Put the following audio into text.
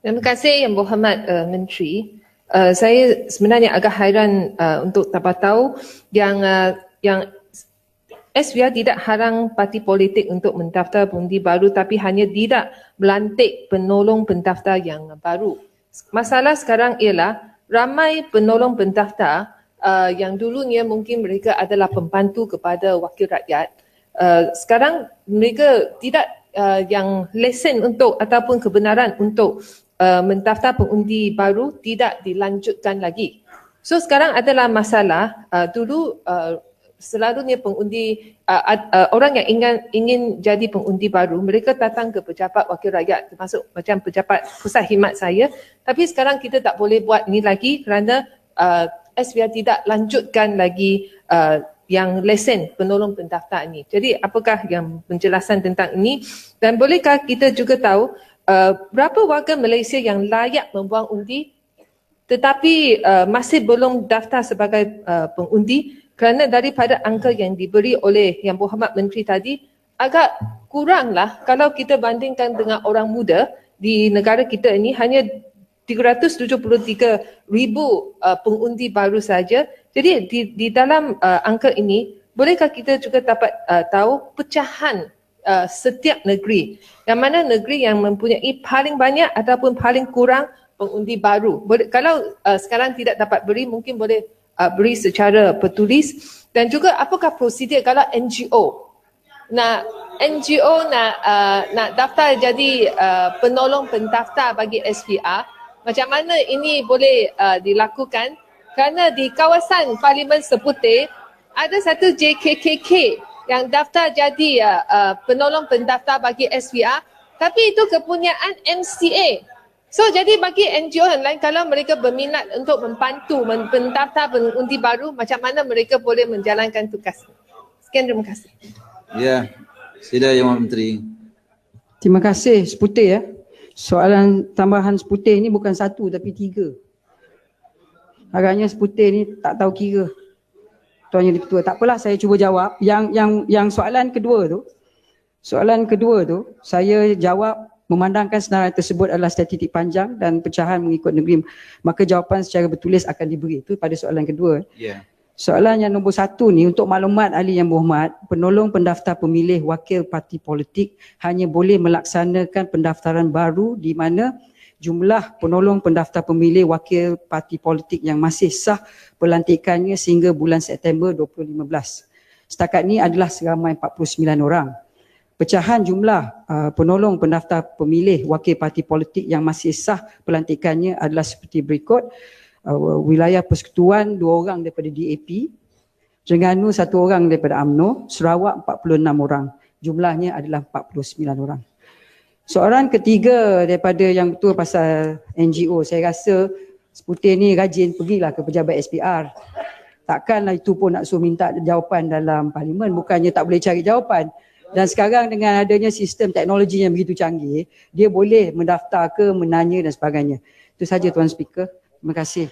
Terima kasih Yang Berhormat uh, Menteri. Uh, saya sebenarnya agak hairan uh, untuk dapat tahu yang uh, yang SVR tidak harang parti politik untuk mendaftar pengundi baru tapi hanya tidak melantik penolong pendaftar yang baru. Masalah sekarang ialah ramai penolong pendaftar uh, yang dulunya mungkin mereka adalah pembantu kepada wakil rakyat. Uh, sekarang mereka tidak uh, yang lesen untuk ataupun kebenaran untuk uh, mendaftar pengundi baru tidak dilanjutkan lagi. So sekarang adalah masalah uh, dulu uh, selalunya pengundi uh, uh, orang yang ingin ingin jadi pengundi baru mereka datang ke pejabat wakil rakyat termasuk macam pejabat pusat khidmat saya tapi sekarang kita tak boleh buat ini lagi kerana uh, SVR tidak lanjutkan lagi uh, yang lesen penolong pendaftar ini. Jadi apakah yang penjelasan tentang ini dan bolehkah kita juga tahu Uh, berapa warga Malaysia yang layak membuang undi tetapi uh, masih belum daftar sebagai uh, pengundi kerana daripada angka yang diberi oleh Yang Berhormat Menteri tadi agak kuranglah kalau kita bandingkan dengan orang muda di negara kita ini hanya 373 ribu uh, pengundi baru saja. Jadi di, di dalam uh, angka ini bolehkah kita juga dapat uh, tahu pecahan uh, setiap negeri. Yang mana negeri yang mempunyai paling banyak ataupun paling kurang pengundi baru. Boleh, kalau uh, sekarang tidak dapat beri, mungkin boleh uh, beri secara tertulis. Dan juga apakah prosedur kalau NGO nak NGO nak uh, nak daftar jadi uh, penolong pendaftar bagi SPR, macam mana ini boleh uh, dilakukan? Kerana di kawasan Parlimen Seputih ada satu JKKK yang daftar jadi uh, uh, penolong pendaftar bagi SVR tapi itu kepunyaan MCA. So jadi bagi NGO yang lain kalau mereka berminat untuk membantu pendaftar pengundi baru macam mana mereka boleh menjalankan tugas. Sekian terima kasih. Ya, sila Yang Menteri. Terima kasih Seputih ya. Soalan tambahan Seputih ni bukan satu tapi tiga. Agaknya Seputih ni tak tahu kira. Tuan Yang Ketua. Tak apalah saya cuba jawab. Yang yang yang soalan kedua tu, soalan kedua tu saya jawab memandangkan senarai tersebut adalah statistik panjang dan pecahan mengikut negeri. Maka jawapan secara bertulis akan diberi. Itu pada soalan kedua. Yeah. Soalan yang nombor satu ni untuk maklumat ahli yang berhormat, penolong pendaftar pemilih wakil parti politik hanya boleh melaksanakan pendaftaran baru di mana jumlah penolong pendaftar pemilih wakil parti politik yang masih sah pelantikannya sehingga bulan September 2015. Setakat ini adalah seramai 49 orang. Pecahan jumlah uh, penolong pendaftar pemilih wakil parti politik yang masih sah pelantikannya adalah seperti berikut. Uh, wilayah Persekutuan dua orang daripada DAP, Terengganu satu orang daripada AMNO, Sarawak 46 orang. Jumlahnya adalah 49 orang. Soalan ketiga daripada yang betul pasal NGO, saya rasa Seputih ni rajin pergilah ke pejabat SPR. Takkanlah itu pun nak suruh minta jawapan dalam parlimen, bukannya tak boleh cari jawapan. Dan sekarang dengan adanya sistem teknologi yang begitu canggih, dia boleh mendaftar ke, menanya dan sebagainya. Itu saja Tuan Speaker. Terima kasih.